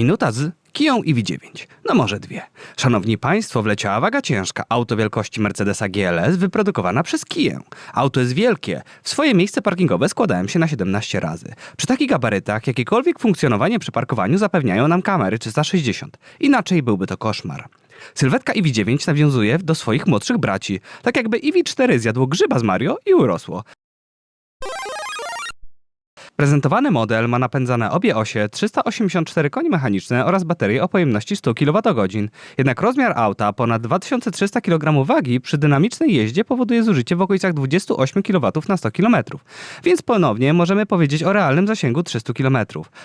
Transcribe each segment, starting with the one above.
Minuta z Kiją i V9. No może dwie. Szanowni Państwo, wleciała waga ciężka. Auto wielkości Mercedesa GLS wyprodukowana przez Kiję. Auto jest wielkie. W swoje miejsce parkingowe składałem się na 17 razy. Przy takich gabarytach jakiekolwiek funkcjonowanie przy parkowaniu zapewniają nam kamery 360. Inaczej byłby to koszmar. Sylwetka IV9 nawiązuje do swoich młodszych braci, tak jakby IV4 zjadło grzyba z Mario i urosło. Prezentowany model ma napędzane obie osie, 384 koni mechaniczne oraz baterię o pojemności 100 kWh. Jednak rozmiar auta, ponad 2300 kg wagi, przy dynamicznej jeździe powoduje zużycie w okolicach 28 kW na 100 km. Więc ponownie możemy powiedzieć o realnym zasięgu 300 km.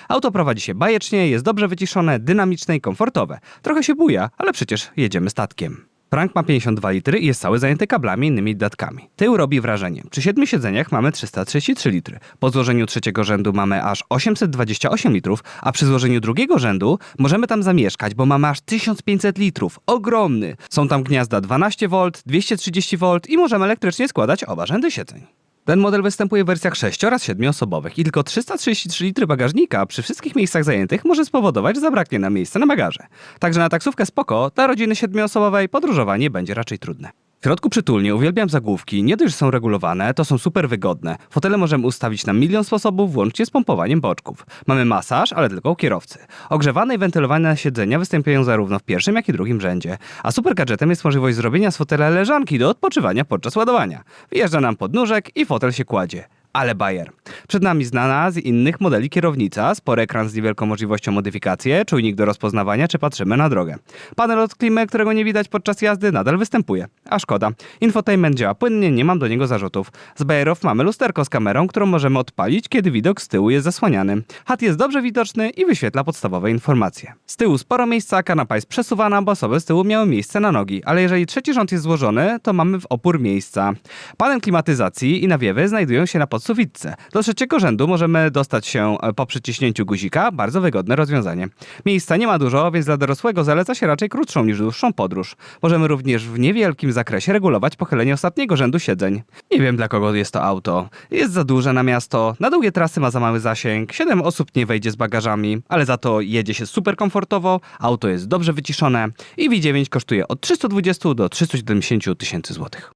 Auto prowadzi się bajecznie, jest dobrze wyciszone, dynamiczne i komfortowe. Trochę się buja, ale przecież jedziemy statkiem. Frank ma 52 litry i jest cały zajęty kablami i innymi dodatkami. Tył robi wrażenie. Przy siedmiu siedzeniach mamy 333 litry. Po złożeniu trzeciego rzędu mamy aż 828 litrów, a przy złożeniu drugiego rzędu możemy tam zamieszkać, bo mamy aż 1500 litrów. Ogromny! Są tam gniazda 12V, 230V i możemy elektrycznie składać oba rzędy siedzeń. Ten model występuje w wersjach 6 oraz 7 osobowych i tylko 333 litry bagażnika przy wszystkich miejscach zajętych może spowodować, że zabraknie nam miejsca na bagaże. Także na taksówkę spoko, dla rodziny 7-osobowej podróżowanie będzie raczej trudne. Środku przytulnie uwielbiam zagłówki, nie dość, że są regulowane, to są super wygodne. Fotele możemy ustawić na milion sposobów, włącznie z pompowaniem boczków. Mamy masaż, ale tylko u kierowcy. Ogrzewane i wentylowane siedzenia występują zarówno w pierwszym, jak i drugim rzędzie. A super gadżetem jest możliwość zrobienia z fotela leżanki do odpoczywania podczas ładowania. Wjeżdża nam podnóżek i fotel się kładzie. Ale bajer. Przed nami znana z innych modeli kierownica, spory ekran z niewielką możliwością modyfikacji, czujnik do rozpoznawania, czy patrzymy na drogę. Panel od klimy, którego nie widać podczas jazdy, nadal występuje. A szkoda. Infotainment działa płynnie, nie mam do niego zarzutów. Z bajerów mamy lusterko z kamerą, którą możemy odpalić, kiedy widok z tyłu jest zasłaniany. HUD jest dobrze widoczny i wyświetla podstawowe informacje. Z tyłu sporo miejsca, kanapa jest przesuwana, bo osoby z tyłu miały miejsce na nogi, ale jeżeli trzeci rząd jest złożony, to mamy w opór miejsca. Panel klimatyzacji i nawiewy znajdują się na podsufitce. Do trzeciego rzędu możemy dostać się e, po przyciśnięciu guzika, bardzo wygodne rozwiązanie. Miejsca nie ma dużo, więc dla dorosłego zaleca się raczej krótszą niż dłuższą podróż. Możemy również w niewielkim zakresie regulować pochylenie ostatniego rzędu siedzeń. Nie wiem dla kogo jest to auto. Jest za duże na miasto, na długie trasy ma za mały zasięg, 7 osób nie wejdzie z bagażami, ale za to jedzie się super komfortowo, auto jest dobrze wyciszone i V9 kosztuje od 320 do 370 tysięcy złotych.